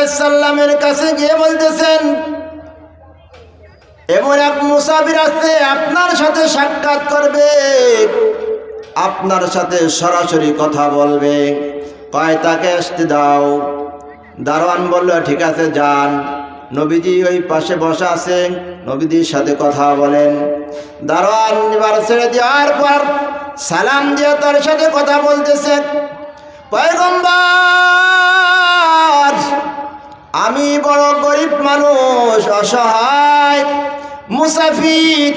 আলাইসাল্লামের কাছে গিয়ে বলতেছেন, এমন এক মুসাফির আছে আপনার সাথে সাক্ষাৎ করবে। আপনার সাথে সরাসরি কথা বলবে। কয়, তাকে আসতে দাও। দারোয়ান বলল, ঠিক আছে, যান। নবীজি ওই পাশে বসা আছে নবীজির সাথে কথা বলেন। দারোয়ান ছেড়ে দেওয়ার পর সালাম দিয়ে তার সাথে কথা বলতেছে। পয়গম্বর! আমি বড় গরিব মানুষ, অসহায়, মুসাফির,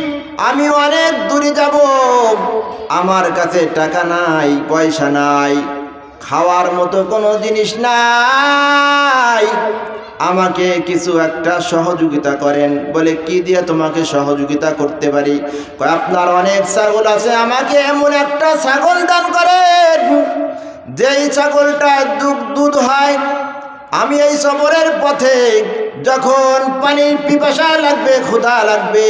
আমি অনেক দূরে যাব। আমার কাছে টাকা নাই, পয়সা নাই, খাওয়ার মতো কোনো জিনিস নাই। আমাকে কিছু একটা সহযোগিতা করেন, বলে, কি দিয়ে তোমাকে সহযোগিতা করতে পারি? আপনার অনেক ছাগল আছে, আমাকে এমন একটা ছাগল দান করেন, যেই ছাগলটা দুধ দুধ হয় আমি এই সফরের পথে যখন পানির পিপাসা লাগবে, ক্ষুধা লাগবে,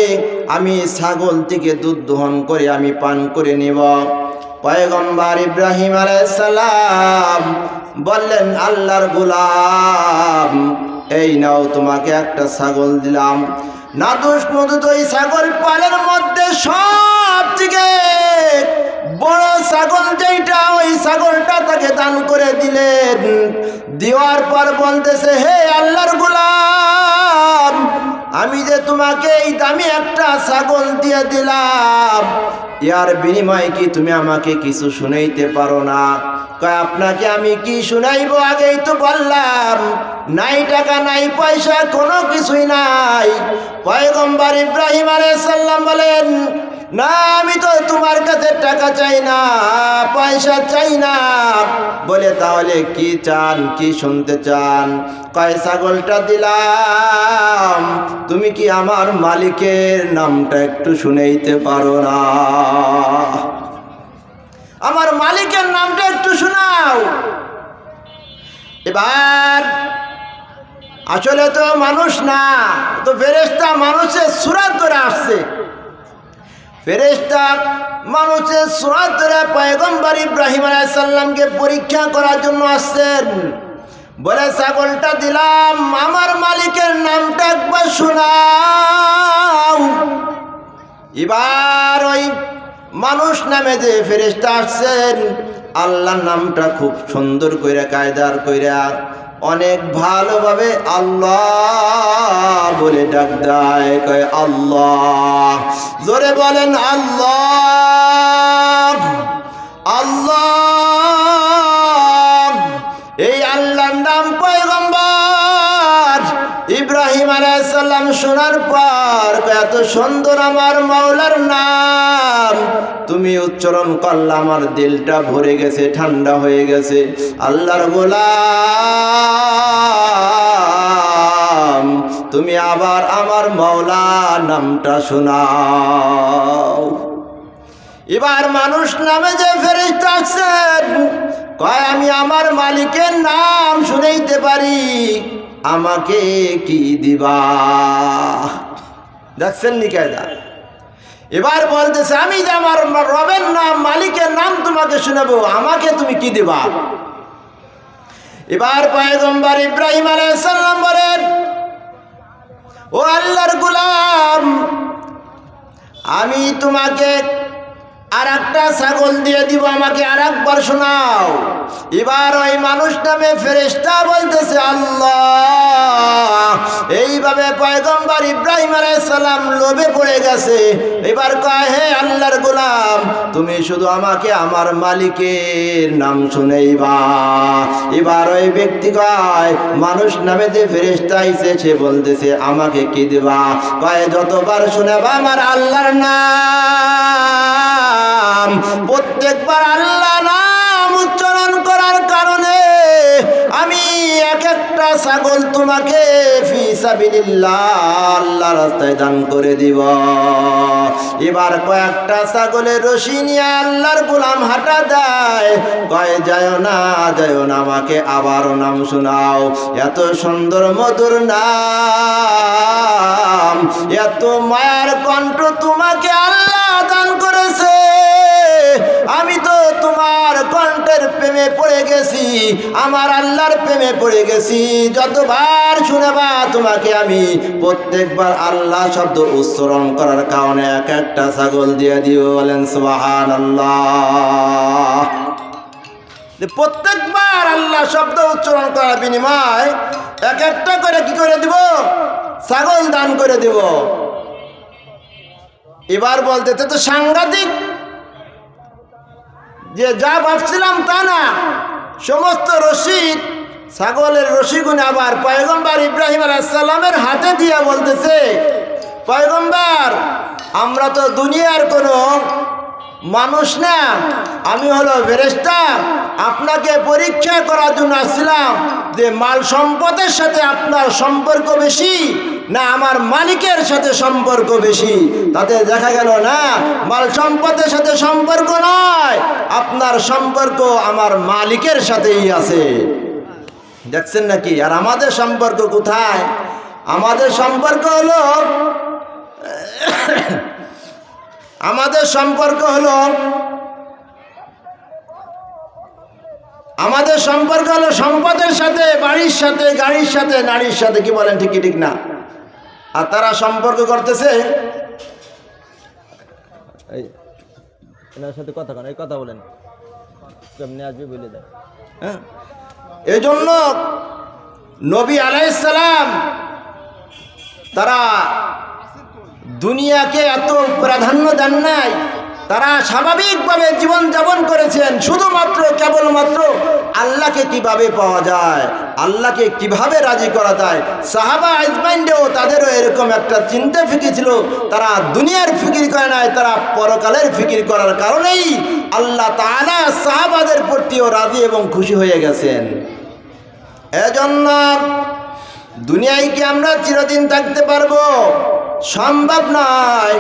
আমি ছাগল থেকে দুধ দহন করে আমি পান করে নেব। পয়গম্বর ইব্রাহিম আলাইসালাম বললেন, আল্লাহর গুলাম, এই নাও তোমাকে একটা ছাগল দিলাম। নাদুস নদুত ওই ছাগল পালের মধ্যে সব থেকে বড় ছাগল যেইটা, ওই ছাগলটা তাকে দান করে দিলেন। দেওয়ার পর বলতেছে, হে আল্লাহর গোলাম, আমি যে তোমাকে এই দামি একটা ছাগল দিয়ে দিলাম ইয়ার বিনিময়ে কি তুমি আমাকে কিছু শুনাইতে পারো না? কয়, আপনাকে আমি কি শুনাইব আগেই তো বললাম, নাই টাকা, নাই পয়সা, কোনো কিছুই নাই। পয়গম্বর ইব্রাহিম আলাইসাল্লাম বলেন না, আমি তো তোমার কাছে টাকা চাই না, পয়সা চাই না। বলে, তাহলে কি চান, কি শুনতে চান? কয়, ছাগলটা দিলাম। তুমি কি আমার মালিকের নামটা একটু শুনেইতে পারো না? আমার মালিকের নামটা একটু শোনাও। এবার, আসলে তো মানুষ না, তো ফেরেস্তা মানুষের সুরাত ধরে আসছে। ফেরেস্তা মানুষের সুরাত ধরে পয়গম্বর ইব্রাহিম আলাইসাল্লামকে পরীক্ষা করার জন্য আসছেন। বলে, ছাগলটা দিলাম, আমার মালিকের নামটা একবার শোনাও। এবার ওই মানুষ নামে যে ফেরেস্তা আসছেন, আল্লাহর নামটা খুব সুন্দর কইরা, কায়দার কইরা অনেক ভালোভাবে আল্লাহ বলে ডাক দেয়, কয় আল্লাহ। জোরে বলেন আল্লাহ আল্লাহ। এই আল্লাহর নাম পয়গম্বর ইব্রাহিম আলাইসাল্লাম শোনার পর এত সুন্দর আমার মাওলার নাম। তুমি উচ্চারণ করলে আমার দিলটা ভরে গেছে, ঠান্ডা হয়ে গেছে। আল্লাহর গোলাম, তুমি আবার আমার মাওলা নামটা শোনাও। এবার মানুষ নামে যে ফেরিস্তা আসছেন, কয়, আমি আমার মালিকের নাম শুনেইতে পারি, আমাকে কি দিবা? দেখছেন নি কায়দা? এবার বলতেছে, আমি যে আমার রবের নাম, মালিকের নাম তোমাকে শোনাবো, আমাকে তুমি কি দেবা? এবার পয়গম্বর ইব্রাহিম আলাইসাল্লাম বলেন, ও আল্লাহর গুলাম, আমি তোমাকে আর একটা ছাগল দিয়ে দিব আমাকে আর একবার শোনাও। এবার ওই মানুষ নামে ফেরেস্তা বলতেছে, আল্লাহ! এইভাবে পয়গম্বর ইব্রাহিম আলাইসাল্লাম লোভে পড়ে গেছে। এবার কয়, হে আল্লাহর গোলাম, তুমি শুধু আমাকে আমার মালিকের নাম শুনেইবা। এবার ওই ব্যক্তি কয়, মানুষ নামে যে ফেরেস্তা সে বলতেছে, আমাকে কি দিবা? কয়, যতবার শুনেবা আমার আল্লাহর নাম। প্রত্যেকবার আল্লাহ নাম উচ্চারণ করার কারণে আমি এক একটা ছাগল তোমাকে আল্লাহ রাস্তায় দান করে দিব। এবার কয়েকটা ছাগলের রশি নিয়ে আল্লাহর গোলাম হাঁটা দেয় কয়, যায় না যায় না, আমাকে আবারও নাম শোনাও। এত সুন্দর মধুর নাম, এত মায়ার কণ্ঠ তোমাকে আল্লাহ দান করেছে। আমি তো তোমার কণ্ঠের প্রেমে পড়ে গেছি, আমার আল্লাহর প্রেমে পড়ে গেছি। যতবার শুনেবা তোমাকে আমি, প্রত্যেকবার আল্লাহ শব্দ উচ্চারণ করার কারণে এক একটা ছাগল দিয়ে দিও, বলেন সুবাহান আল্লাহ প্রত্যেকবার আল্লাহ শব্দ উচ্চারণ করার বিনিময় এক একটা করে কি করে দিব? ছাগল দান করে দিব। এবার বলতে তো তো সাংঘাতিক যে যা ভাবছিলাম তা না। সমস্ত রশিদ, ছাগলের রশিগুন আবার পয়গম্বর ইব্রাহিম আলাইসাল্লামের হাতে দিয়ে বলতেছে, পয়গম্বর, আমরা তো দুনিয়ার কোনো মানুষ না, আমি হলো ফেরেস্তা আপনাকে পরীক্ষা করার জন্য আসছিলাম যে মাল সম্পদের সাথে আপনার সম্পর্ক বেশি না আমার মালিকের সাথে সম্পর্ক বেশি? তাতে দেখা গেল না, মাল সম্পদের সাথে সম্পর্ক নয়, আপনার সম্পর্ক আমার মালিকের সাথেই আছে। দেখছেন নাকি? আর আমাদের সম্পর্ক কোথায়? আমাদের সম্পর্ক হলো আমাদের সম্পর্ক হলো আমাদের সম্পর্ক হলো সম্পদের সাথে বাড়ির সাথে গাড়ির সাথে নারীর সাথে কি বলেন ঠিকই ঠিক না? আর তারা সম্পর্ক করতেছে? এই এনার সাথে কথা কেন এই কথা বলেন। কেমনি আসবে বলে দেয় হ্যাঁ? এই জন্য নবী আলাইসালাম তারা দুনিয়াকে এত প্রাধান্য দেন নাই, তারা স্বাভাবিকভাবে জীবনযাপন করেছেন, শুধুমাত্র, কেবলমাত্র আল্লাহকে কীভাবে পাওয়া যায়, আল্লাহকে কীভাবে রাজি করা যায়, সাহাবা আজমাইন্ডেও তাদেরও এরকম একটা চিন্তা ফিকির ছিল, তারা দুনিয়ার ফিকির করে নাই, তারা পরকালের ফিকির করার কারণেই আল্লাহ তাআলা সাহাবাদের প্রতিও রাজি এবং খুশি হয়ে গেছেন। এজন্য দুনিয়ায় কি আমরা চিরদিন থাকতে পারব? সম্ভব নয়।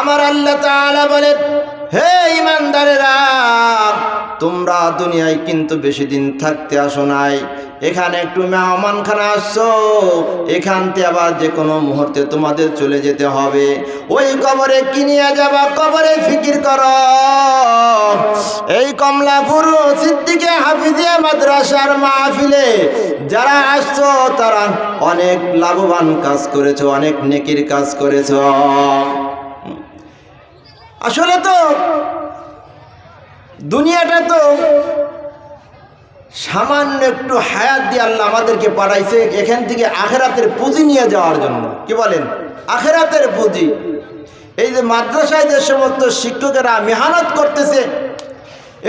আমার আল্লাহ তালা বলে হে ইমানদারেরা তোমরা দুনিয়ায় কিন্তু বেশি দিন থাকতে আসো নাই। এখানে একটু মেহমানখানা আসছো থেকে আবার যে কোনো মুহূর্তে তোমাদের চলে যেতে হবে। ওই কবরে কি নিয়ে যাবা? কবরে ফিকির করো। এই কমলাপুর সিদ্দিকে হাফিজিয়া মাদ্রাসার মাহফিলে যারা আসছো, তারা অনেক লাভবান কাজ করেছ, অনেক নেকির কাজ করেছ। আসলে তো দুনিয়াটা তো সামান্য একটু হায়াত দিয়ে আল্লাহ আমাদেরকে পাঠাইছে এখান থেকে আখেরাতের পুঁজি নিয়ে যাওয়ার জন্য। কি বলেন? আখেরাতের পুঁজি। এই যে মাদ্রাসায় যে সমস্ত শিক্ষকেরা মেহনত করতেছে,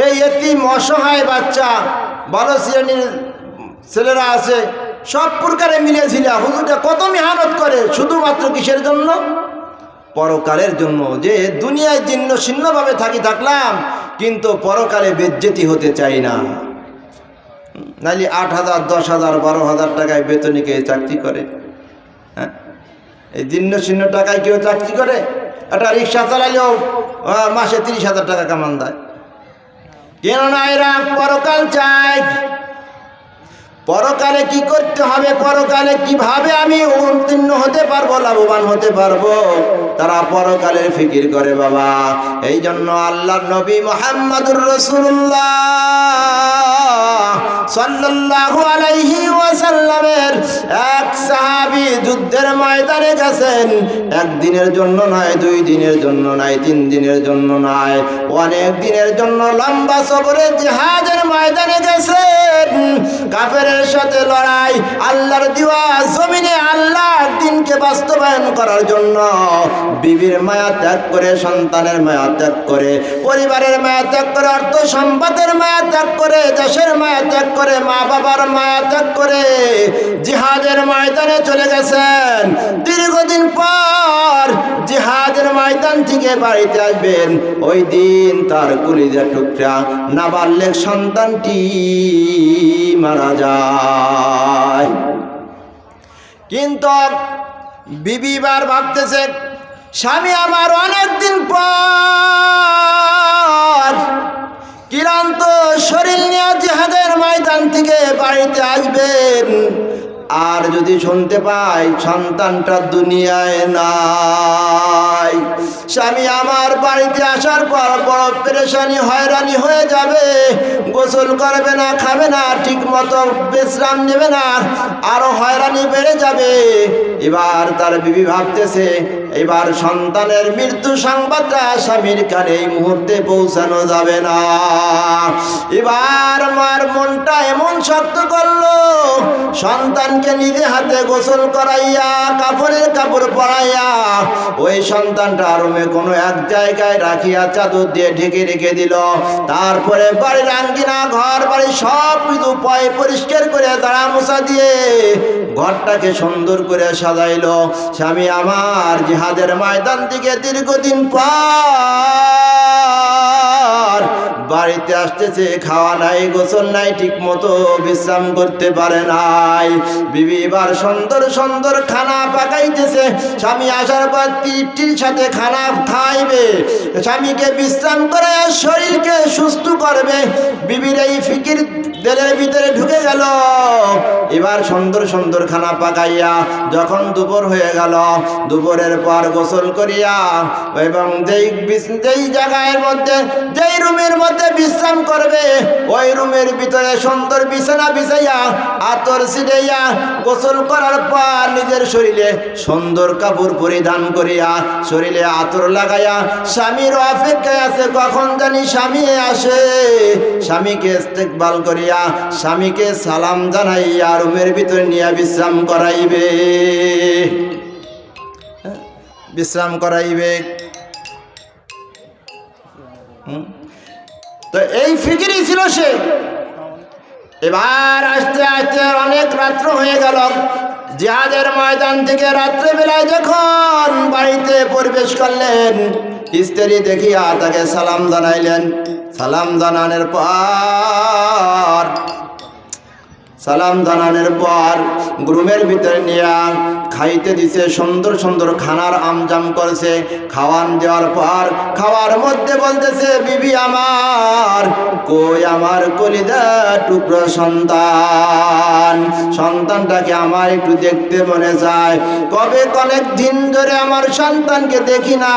এই এতিম, অসহায় বাচ্চা ভালো শ্রেণির ছেলেরা আছে, সব প্রকারে মিলেছিল হুজুরটা কত মেহনত করে শুধুমাত্র কিসের জন্য? পরকালের জন্য। যে দুনিয়ায় জীর্ণ শীর্ণভাবে থাকি থাকলাম, কিন্তু পরকালে বেজ্জেতি হতে চাই না। নাইলে আট হাজার, দশ হাজার, বারো হাজার টাকায় বেতনে কেউ চাকরি করে। হ্যাঁ? এই দিন্ন শীর্ণ টাকায় কেউ চাকরি করে, একটা রিক্সা চালাইলেও মাসে তিরিশ হাজার টাকা কামান দেয়। কেননা এরা পরকাল চায় পরকালে কি করতে হবে? পরকালে কীভাবে আমি উত্তীর্ণ হতে পারব, লাভবান হতে পারব? তারা পরকালের ফিকির করে বাবা। এই জন্য আল্লাহ নবী মোহাম্মদুর রসুল্লাহ আলাইহি এক সাহাবী যুদ্ধের ময়দানে গেছেন। একদিনের জন্য নয়, দুই দিনের জন্য নয়, তিন দিনের জন্য নয়, অনেক দিনের জন্য লম্বা সফরে জিহাদের ময়দানে গেছেন। কাফেরের সাথে লড়াই, আল্লাহর দিওয়া, জমিনে আল্লাহর দিনকে বাস্তবায়ন করার জন্য। বিবির মায়া ত্যাগ করে, সন্তানের মায়া ত্যাগ করে, পরিবারের মায়া ত্যাগ করে, অর্থ সম্পদের মায়া ত্যাগ করে, দেশের মায়া ত্যাগ করে মা বাবার মায়া ত্যাগ করে, জিহাদের ময়দানে চলে গেছেন। জিহাদের ময়দান থেকে বাড়িতে আসবেন, ওই দিন তার কুলিজা টুকরা নাবাল্যের সন্তানটি মারা যায়। কিন্তু বিবিবার ভাবতেছে, স্বামী আমার অনেক দিন পর কিরান্ত শরীর নিয়ে জিহাদের ময়দান থেকে বাড়িতে আসবেন আর যদি শুনতে পাই, সন্তানটা দুনিয়ায় নাই। স্বামী আমার বাড়িতে আসার পর বড় পেরেশানি, হয়রানি হয়ে যাবে। গোসল করবে না, খাবে না ঠিক মতো বিশ্রাম নেবে না, আরও হয়রানি বেড়ে যাবে। এবার তার বিবি ভাবতেছে, এবার সন্তানের মৃত্যু সংবাদটা স্বামীর কানে এই মুহূর্তে পৌঁছানো যাবে না। এবার মার মনটা এমন শক্ত করল সন্তানকে নিজে হাতে গোসল করাইয়া, কাপড়ের কাপড় পরাইয়া, ওই সন্তানটা রুমে কোনো এক জায়গায় রাখিয়া চাদর দিয়ে ঢেকে রেখে দিল। তারপরে বাড়ির আঙ্গিনা, ঘর বাড়ি সব কিছু পয় পরিষ্কার করে তারা মশা দিয়ে ঘরটাকে সুন্দর করে সাজাইল। স্বামী আমার জিহাদের ময়দান থেকে দীর্ঘদিন পর বাড়িতে আসতেছে, খাওয়া নাই, গোসল নাই ঠিক মতো বিশ্রাম করতে পারে নাই। বিবি এবার সুন্দর সুন্দর খানা পাকাইতেছে। স্বামী আসার পর তৃপ্তির সাথে খানা খাইবে। স্বামীকে বিশ্রাম করে শরীরকে সুস্থ করবে। বিবির এই ফিকির দেলের ভিতরে ঢুকে গেল। এবার সুন্দর সুন্দর খানা পাকাইয়া যখন দুপুর হয়ে গেল, দুপুরের পর গোসল করিয়া এবং যেই যেই জায়গার মধ্যে, যেই রুমের মধ্যে বিশ্রাম করবে, ওই রুমের ভিতরে সুন্দর বিছানা বিছাইয়া আতর ছিটাইয়া গোসল করার পর নিজের শরীরে সুন্দর কাপড় পরিধান করিয়া শরীরে আতর লাগাইয়া, স্বামীর অপেক্ষায় আছে, কখন জানি স্বামী আসে। স্বামীকে ইস্তেকবাল করিয়া, স্বামীকে সালাম জানাইয়া রুমের ভিতরে নিয়ে বিশ্রাম করাইবে। হ্যাঁ, বিশ্রাম করাইবে? তো এই ফিকিরই ছিল সে। এবার আস্তে আস্তে অনেক রাত্র হয়ে গেল। জিহাদের ময়দান থেকে রাত্রেবেলায় যখন বাড়িতে প্রবেশ করলেন স্ত্রী দেখিয়া তাকে সালাম জানাইলেন। সালাম জানানোর পর সালাম জানানোর পর গ্রুমের ভিতরে নিয়ে খাইতে দিছে, সুন্দর সুন্দর খানার আমজাম করছে। খাওয়ান দেওয়ার পর খাওয়ার মধ্যে বলতেছে, বিবি আমার, কই আমার কলিদা টুকরো সন্তান? সন্তানটাকে আমার একটু দেখতে মনে চায়। কবে অনেক দিন ধরে আমার সন্তানকে দেখি না।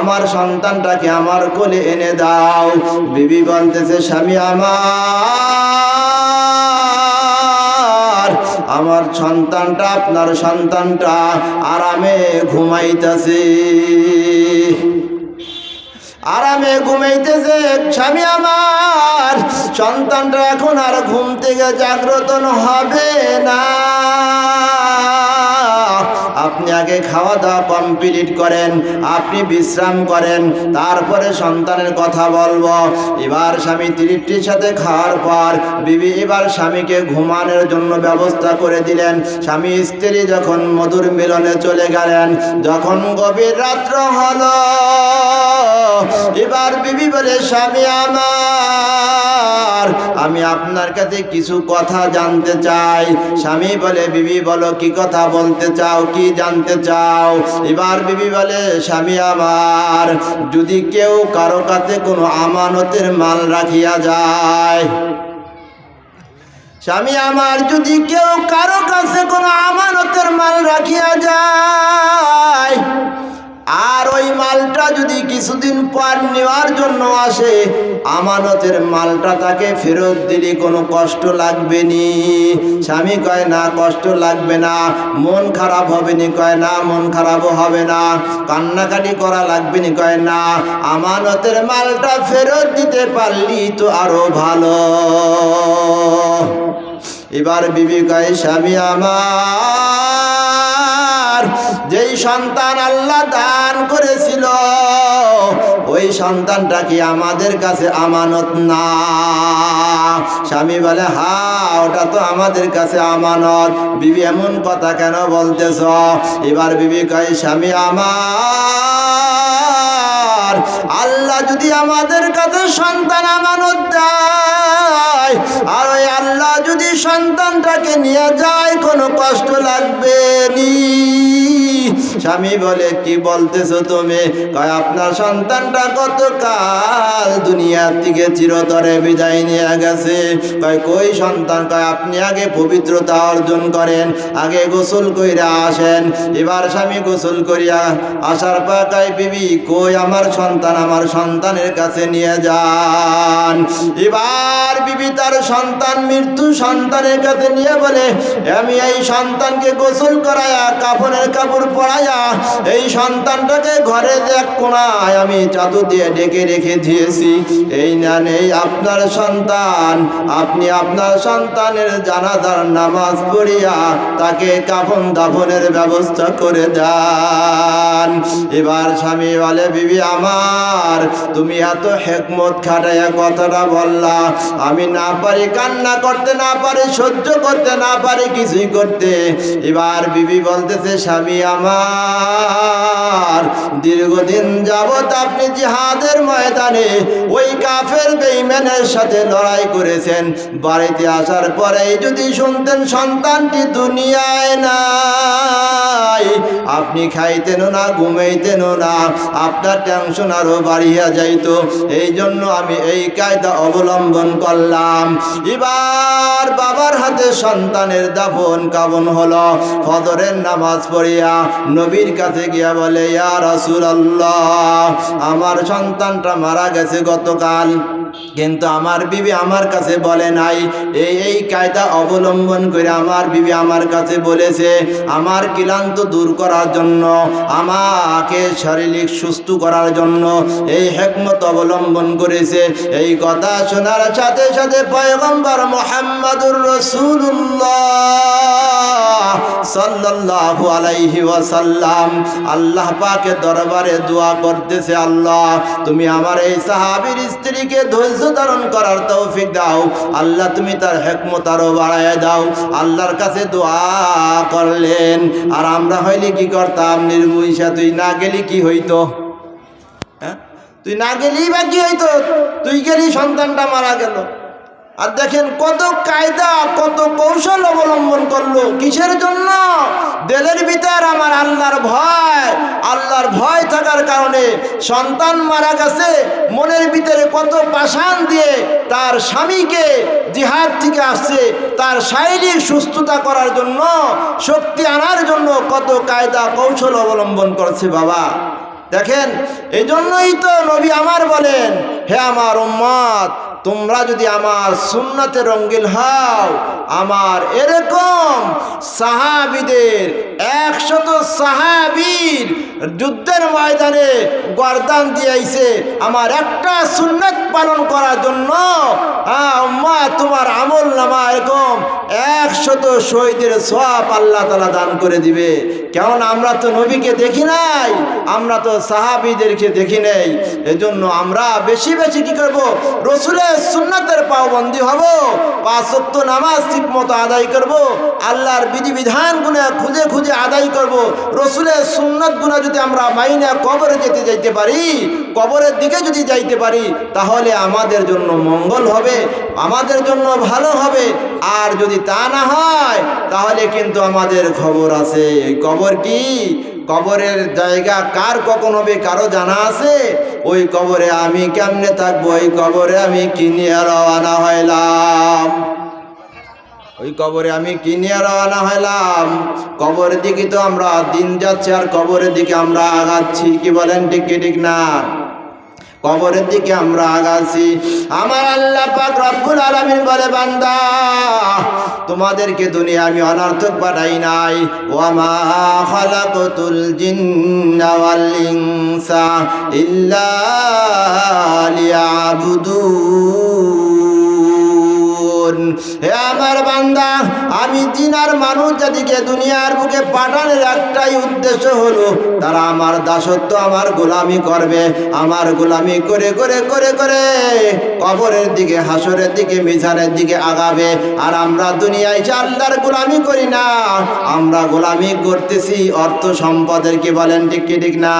আমার সন্তানটাকে আমার কোলে এনে দাও। বিবি বলতেছে, স্বামী আমার আমার সন্তানটা, আপনার সন্তানটা আরামে ঘুমাইতেছে। আরামে ঘুমাইতেছে, স্বামী আমার, সন্তানটা এখন আর ঘুম থেকে জাগ্রত হবে না। আপনি আগে খাওয়া দাওয়া কমপ্লিট করেন, আপনি বিশ্রাম করেন, তারপরে সন্তানের কথা বলব। এবার স্বামী তৃপ্তির সাথে খাওয়ার পর বিবি এবার স্বামীকে ঘুমানোর জন্য ব্যবস্থা করে দিলেন। স্বামী স্ত্রী যখন মধুর মিলনে চলে গেলেন, যখন গভীর রাত্র হলো, এবার বিবি বলে, স্বামী আমার আমি আপনার কাছে কিছু কথা জানতে চাই। স্বামী বলে, বিবি বলো, কি কথা বলতে চাও, কি জানতে চাও? এবার বিবি বলে, স্বামী আমার, যদি কেউ কারও কাছে কোনো আমানতের মাল রাখিয়া যায়, স্বামী আমার, যদি কেউ কারও কাছে কোনো আমানতের কিছুদিন পর নেওয়ার জন্য আসে। আমানতের মালটা তাকে ফেরত দিলে কোনো কষ্ট লাগবে নি। স্বামী কয়, না, কষ্ট লাগবে না। মন খারাপ হবে নি। কয়, না, মন খারাপও হবে না। কান্নাকাটি করা লাগবে নি। কয়, না, আমানতের মালটা ফেরত দিতে পারলি তো আরও ভালো। এবার বিবি কয়, স্বামী আমার, যেই সন্তান আল্লাহ দান করেছিল ওই সন্তানটা কি আমাদের কাছে আমানত না? স্বামী বলে, হা, ওটা তো আমাদের কাছে আমানত। বিবি, এমন কথা কেন বলতেছ? এবার বিবি কয়, স্বামী আমার, আল্লাহ যদি আমাদের কাছে সন্তান আমানত দেয়, আর ওই আল্লাহ যদি সন্তানটাকে নিয়ে যায়, কোনো কষ্ট লাগবে নি? স্বামী বলে, কি বলতেছো তুমি? কয়, আপনার সন্তানটা কতকাল দুনিয়ার থেকে চিরতরে বিদায় নিয়ে গেছে। কয়, কই সন্তান? কয়, আপনি আগে পবিত্রতা অর্জন করেন, আগে গোসল কইরা আসেন। এবার স্বামী গোসল করিয়া আসার পর কয়, বিবি, কই আমার সন্তান আমার সন্তানের কাছে নিয়ে যান? এবার বিবি তার সন্তান মৃত্যু সন্তানের কাছে নিয়ে বলে, আমি এই সন্তানকে গোসল করায়া কাপড়ের কাপড় পরাইয়া এই সন্তানটাকে ঘরে দেখ কোনায়, আমি চাদু দিয়ে ডেকে রেখে দিয়েছি। এই নেন, এই আপনার সন্তান। আপনি আপনার সন্তানের জানাজার নামাজ পড়িয়া তাকে কাফন দাফনের ব্যবস্থা করে দেন। এবার স্বামী বলে, বিবি আমার, তুমি এত হেকমত খাটাইয়া কথাটা বললা। আমি না পারি কান্না করতে, না পারি সহ্য করতে, না পারি কিছুই করতে। এবার বিবি বলতেছে, স্বামী আমার দীর্ঘদিন যাবৎ আপনি জিহাদের ময়দানে ওই কাফের বেইমানের সাথে লড়াই করেছেন। বাড়িতে আসার পরেই যদি শুনতেন সন্তানটি দুনিয়ায় নাই। আপনি খাইতেনও না, ঘুমাইতেন না, আপনার টেনশন আরও বাড়িয়া যাইত। এই জন্য আমি এই কায়দা অবলম্বন করলাম। এবার বাবার হাতে সন্তানের দাফন কাবন হলো। ফদরের নামাজ পড়িয়া নবীর কাছে গিয়া বলে ইয়া রাসূলুল্লাহ আমার সন্তানটা মারা গেছে গতকাল। কিন্তু আমার বিবি আমার কাছে বলে নাই। এই এই কায়দা অবলম্বন করে আমার বিবি আমার কাছে বলেছে, আমার ক্লান্ত দূর করার জন্য, আমাকে শারীরিক সুস্থ করার জন্য এই হেকমত অবলম্বন করেছে। এই কথা শোনার সাথে সাথে পয়গম্বর মোহাম্মদুর রসুল্লাহ সাল্লাল্লাহু আলাইহি ওয়াসাল্লাম আল্লাহ পাকে দরবারে দোয়া করতেছে, আল্লাহ, তুমি আমার এই সাহাবীর স্ত্রীকে ধৈর্য ধারণ করার তৌফিক দাও। আল্লাহ, তুমি তার হেকমত আরও বাড়ায় দাও। আল্লাহর কাছে দোয়া করলেন। আর আমরা হইলে কি করতাম? নির্মুষা তুই না গেলি কি হইতো? হ্যাঁ? তুই না গেলি বা কি হইতো? তুই গেলি, সন্তানটা মারা গেল। আর দেখেন কত কায়দা, কত কৌশল অবলম্বন করল। কিসের জন্য? দেলের ভিতর আমার আল্লাহর ভয়। আল্লাহর ভয় থাকার কারণে সন্তান মারা গেছে। মনের ভিতরে কত পাষাণ দিয়ে তার স্বামীকে জিহাদ থেকে আসছে। তার শারীরিক সুস্থতা করার জন্য, শক্তি আনার জন্য কত কায়দা, কৌশল অবলম্বন করছে বাবা। দেখেন এই জন্যই তো নবী আমার বলেন, হে আমার উম্মত, তোমরা যদি আমার সুন্নতে রঙ্গিল হও, আমার এরকম সাহাবিদের, একশত সাহাবীর যুদ্ধের ময়দানে গরদান দিয়েছে, আমার একটা সুন্নত পালন করার জন্য হ্যাঁ মা তোমার আমল নামা এরকম একশত শহীদের সব আল্লাহ তালা দান করে দিবে। কেমন আমরা তো নবীকে দেখি নাই। আমরা তো সাহাবিদেরকে দেখি নেই। এজন্য আমরা বেশি বেশি কি করব? রসুলের সুন্নাতের পাওবন্দি হব। পাঁচত্ব নামাজ ঠিক মতো আদায় করব। আল্লাহর বিধিবিধান গুণে খুঁজে খুঁজে আদায় করব। রসুলের সুন্নত গুণা যদি আমরা মাইনা কবরে যেতে যাইতে পারি, কবরের দিকে যদি যাইতে পারি, তাহলে আমাদের জন্য মঙ্গল হবে, আমাদের জন্য ভালো হবে। আর যদি তা না হয়, তাহলে কিন্তু আমাদের খবর আছে। কবর কি? কবরের জায়গা কার কখন হবে, কারও জানা আছে? ওই কবরে আমি কেমনে থাকব? ওই কবরে আমি কিনিয়ে রওনা হইলাম? ওই কবরে আমি কিনিয়ে রওনা হইলাম? কবরের দিকে তো আমরা দিন যাচ্ছি আর কবরের দিকে আমরা আগাচ্ছি। কি বলেন, ঠিক ঠিক না? কবরের দিকে আমরা আগাছি। আমার আল্লাহ পাক রব্বুল আলামিন বলে, বান্দা, তোমাদেরকে দুনিয়া আমি অনর্থক পাঠাই নাই। ওয়ামা খালাকতুল জিন্না ওয়াল ইনসা ইল্লা লিয়াবুদুন। হে আমার বান্দা আমি জিনার মানুষ জাতিকে দুনিয়ার বুকে পাঠানোর একটাই উদ্দেশ্য হলো, তারা আমার দাসত্ব, আমার গোলামি করবে। আমার গোলামি করে করে করে করে কবরের দিকে, হাসরের দিকে, মিজানের দিকে আগাবে। আর আমরা দুনিয়ায় যে আল্লাহর গোলামি করি না, আমরা গোলামি করতেছি অর্থ সম্পদের, কি বলেন ঠিক কি, ঠিক না?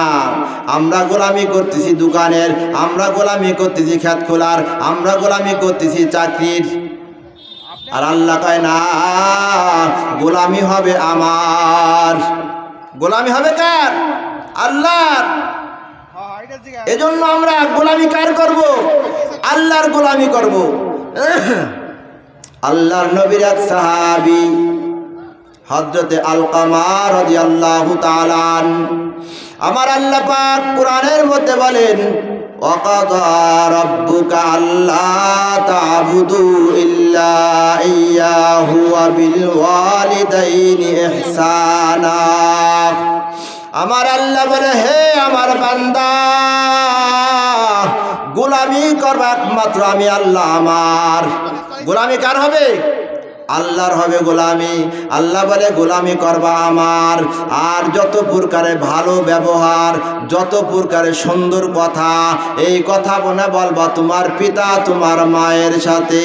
আমরা গোলামি করতেছি দোকানের, আমরা গোলামি করতেছি খ্যাত খোলার, আমরা গোলামি করতেছি চাকরির। আর আল্লাহ কয়, না, গোলামি হবে আমার। গোলামি হবে কার? আল্লাহর। এজন্য আমরা গোলামি কার করব? আল্লাহর গোলামি করব। আল্লাহর নবীর এক সাহাবি হজরতে আলকামার রাদিয়াল্লাহু তাআলা আন। আমার আল্লাহ পাক কোরআনের মধ্যে বলেন وقضى ربك ألا تعبدوا إلا إياه وبالوالدين إحسانا আমার আল্লাহ বলে হে আমার বান্দা গোলামি করবো একমাত্র আমি আল্লাহ আমার গোলামি কার হবে আল্লাহর হবে গোলামি। আল্লাহ বলে, গোলামি করবা আমার। আর যত প্রকারে ভালো ব্যবহার, যত প্রকারে সুন্দর কথা, এই কথা বলে বলবা তোমার পিতা, তোমার মায়ের সাথে।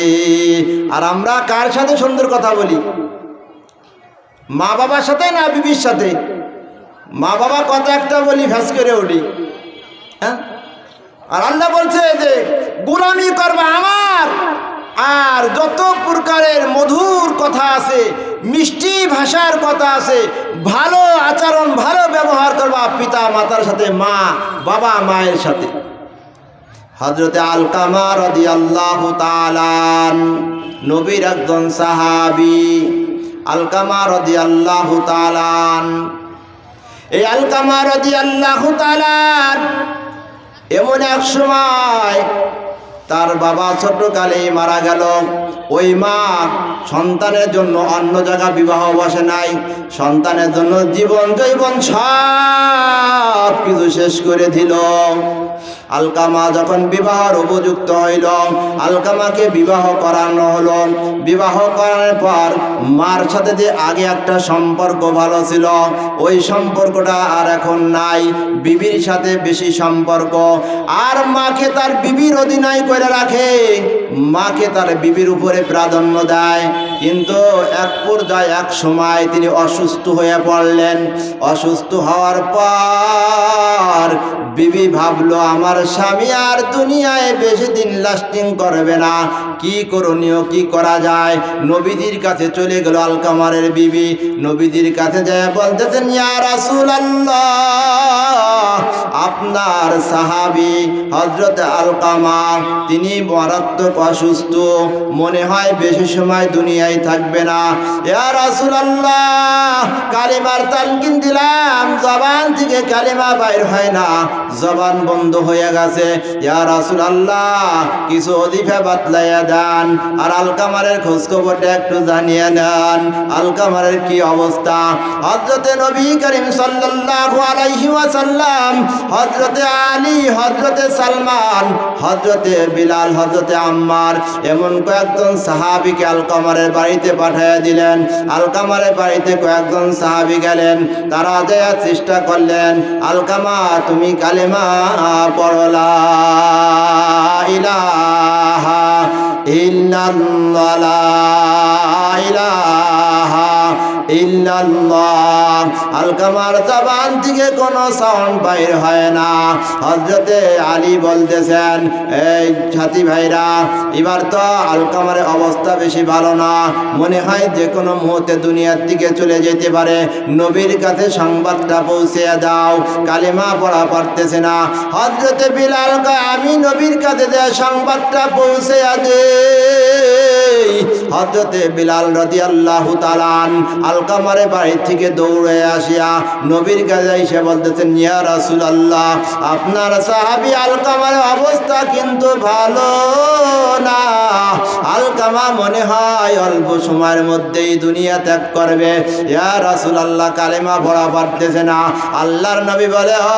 আর আমরা কার সাথে সুন্দর কথা বলি? মা বাবার সাথে না বিবির সাথে? মা বাবা কথা একটা বলি ফ্যাস করে উঠি। হ্যাঁ? আর আল্লাহ বলছে যে, গুলামি করবা আমার। আর যত প্রকারের মধুর কথা আছে, মিষ্টি ভাষার কথা আছে, ভালো আচরণ, ভালো ব্যবহার করবা পিতা মাতার সাথে, মা, বাবা, মায়ের সাথে। হজরতে আলকামা রদি আল্লাহ তালান নবীর একজন সাহাবি, আলকামা রদি আল্লাহ তালান এই আলকামা রদি আল্লাহ এমন এক সময় তার বাবা ছোটকালেই মারা গেল। ওই মা সন্তানের জন্য অন্য জায়গা বিবাহ বসে নাই, সন্তানের জন্য জীবন জৈবন সব কিছু শেষ করে দিল। আলকামা যখন বিবাহর উপযুক্ত হইল, আলকামাকে বিবাহ করানো হলো। বিবাহ করার পর মার সাথে যে আগে একটা সম্পর্ক ভালো ছিল, ওই সম্পর্কটা আর এখন নাই, বিবির সাথে বেশি সম্পর্ক। আর মাকে তার বিবির অধীনায় করে রাখে, মাকে তার বিবির উপরে প্রাধান্য দেয়। Yeah. কিন্তু এক পর্যায়ে এক সময় তিনি অসুস্থ হয়ে পড়লেন। অসুস্থ হওয়ার পর বিবি ভাবলো, আমার স্বামী আর দুনিয়ায় বেশি দিন লাস্টিং করবে না। কি করণীয়, কি করা যায়? নবীদের কাছে চলে গেল আলকামারের বিবি। নবীদের কাছে যায় বলতেছেন আপনার সাহাবি হজরত আলকামা, তিনি মারাত্মক অসুস্থ। মনে হয় বেশি সময় দুনিয়ায় থাকবে না। ইয়া রাসূলুল্লাহ, কালিমার তালকিন দিলাম, জবান থেকে কালিমা বাইর হয় না। জবান বন্ধ হয়ে গেছে। ইয়া রাসূলুল্লাহ, কিছু অলিফা বাতলাইয়া দেন। আর আলকামারের খোঁজ খবরটা একটু জানিয়ে নেন আলকামারের কি অবস্থা? হজরতে নবী করিম সাল্লাল্লাহু আলাইহি ওয়াসাল্লাম হজরতে আলী হজরতে সালমান হজরতে বিলাল হজরতে আম্মার, এমন কয়েকজন সাহাবিকে আলকামারের বাড়িতে পাঠিয়ে দিলেন। আলকামারের বাড়িতে কয়েকজন সাহাবি গেলেন। তারা দেয়ার চেষ্টা করলেন, আলকামা, তুমি কালেমা পড়লা ইলাহা ইলাহা ইল্লাল্লাহ। অবস্থা বেশি ভালো না। মনে হয় যে কোনো মুহূর্তে দুনিয়ার দিকে চলে যেতে পারে। নবীর কাছে সংবাদটা পৌঁছে দাও। কালিমা পড়া পারতেছে না। হজরতে বিলাল আমি নবীর কাছে সংবাদটা পৌঁছে দে হজরতে বিলাল রদি আল্লাহ তালান আলকামারে বাড়ি থেকে দৌড়ে আসিয়া নবীর কাছে এসে বলতেছেন, ইয়া রাসুল আল্লাহ আপনার সাহাবি আলকামার অবস্থা কিন্তু ভালো না। আলকামা মনে হয় অল্প সময়ের মধ্যেই দুনিয়া ত্যাগ করবে। ইয়া রাসুল আল্লাহ কালেমা পড়া পারতেছে না। আল্লাহর নবী বলে হ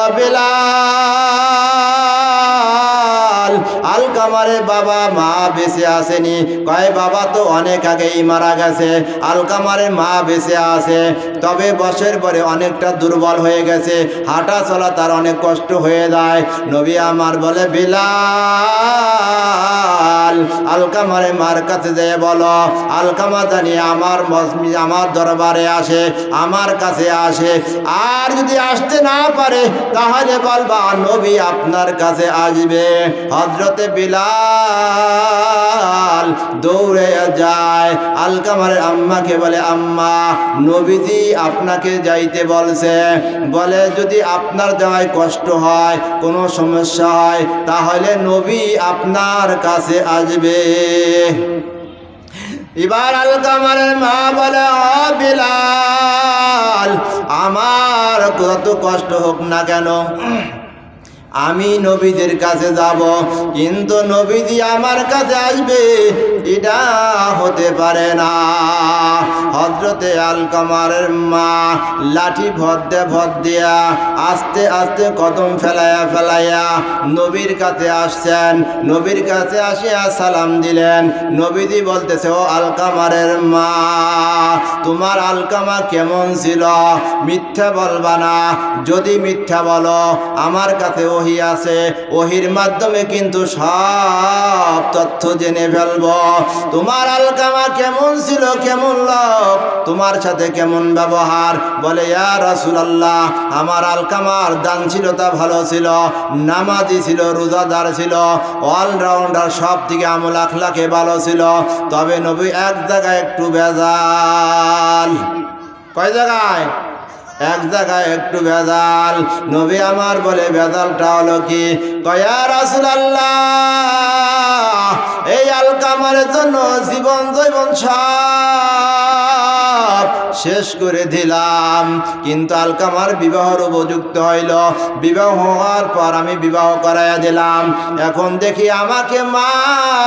আলকামারে বাবা মা বেঁচে আসেনি। কয়, বাবা তো অনেক আগেই মারা গেছে। আলকামারে মা বেঁচে আছে। তবে বছর পরে অনেকটা দুর্বল হয়ে গেছে। হাঁটা চলা তার অনেক কষ্ট হয়ে যায়। নবী আমার বলে, বিলাল আলকামারে মার কাছে যেয়ে বলো। আলকামা জানি আমার আমার দরবারে আসে, আমার কাছে আসে। আর যদি আসতে না পারে, তাহলে বলবা, নবী আপনার কাছে আসবে। হজরতে বিলাল দৌড়ে যায়। আলকামারের আম্মাকে বলে, আম্মা, নবীজি আপনাকে যাইতে বলছে। বলে, যদি আপনার যাওয়ায় কষ্ট হয়, কোনো সমস্যা হয়, তাহলে নবী আপনার কাছে আসবে। এবার আলকামারের মা বলে "ও বিলাল, আমার কত কষ্ট হোক না কেন? আমি নবীদের কাছে যাব, কিন্তু নবীজি আমার কাছে আসবে, এটা হতে পারে না। হজরতে আল কামারের মা লাঠি ভর দে ভর দিয়া আস্তে আস্তে কদম ফেলাইয়া ফেলাইয়া নবীর কাছে আসছেন। নবীর কাছে আসিয়া সালাম দিলেন। নবীজি বলতেছে, ও আলকামারের মা, তোমার আলকামা কেমন ছিল? মিথ্যা বলবা না। যদি মিথ্যা বলো, আমার কাছে ওহি আছে। ওহির মাধ্যমে কিন্তু সব তথ্য জেনে ফেলব। তোমার আলকামা কেমন ছিল, কেমন লোক? তোমার সাথে কেমন ব্যবহার? বলে, ইয়া রাসূলুল্লাহ, আমার আলকামার দান ছিল তা ভালো ছিল, নামাজি ছিল, রোজাদার ছিল, অলরাউন্ডার সব থেকে আমল আখলাকে ভালো ছিল, তবে নবী এক জায়গায় একটু বেজাল কয় জায়গায়? এক জায়গায় একটু ভেজাল। নবী আমার বলে, ভেজালটা হলো কি? কয়া আল্লাহ এই আলকামারের জন্য জীবন জৈবন সব শেষ করে দিলাম। কিন্তু আলকামার বিবাহর উপযুক্ত হইল। বিবাহ হওয়ার পর আমি বিবাহ করাইয়া দিলাম। এখন দেখি আমাকে মা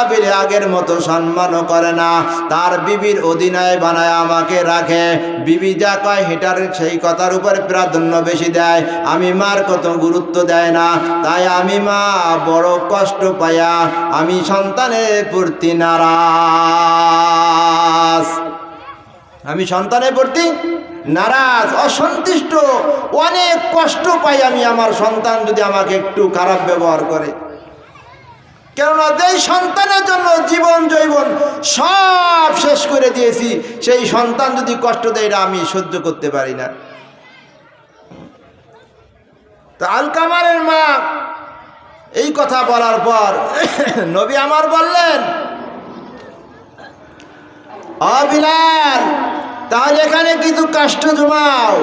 বলে আগের মতো সম্মানও করে না। তার বিবির অধীনায় বানায় আমাকে রাখে। বিবি যা কয় হেটার সেই কথার উপর প্রাধান্য বেশি দেয়। আমি মার কত গুরুত্ব দেয় না। তাই আমি মা বড় কষ্ট পাইয়া আমি সন্তানের প্রতি নারাজ। আমি সন্তানের প্রতি নারাজ, অসন্তুষ্ট, অনেক কষ্ট পাই আমি আমার সন্তান যদি আমাকে একটু খারাপ ব্যবহার করে। কেননা যেই সন্তানের জন্য জীবন জৈবন সব শেষ করে দিয়েছি, সেই সন্তান যদি কষ্ট দেয় এটা আমি সহ্য করতে পারি না। তো আলকামারের মা এই কথা বলার পর নবী আমার বললেন অবিলাল তাহলে এখানে কিন্তু কাষ্ট জমাও।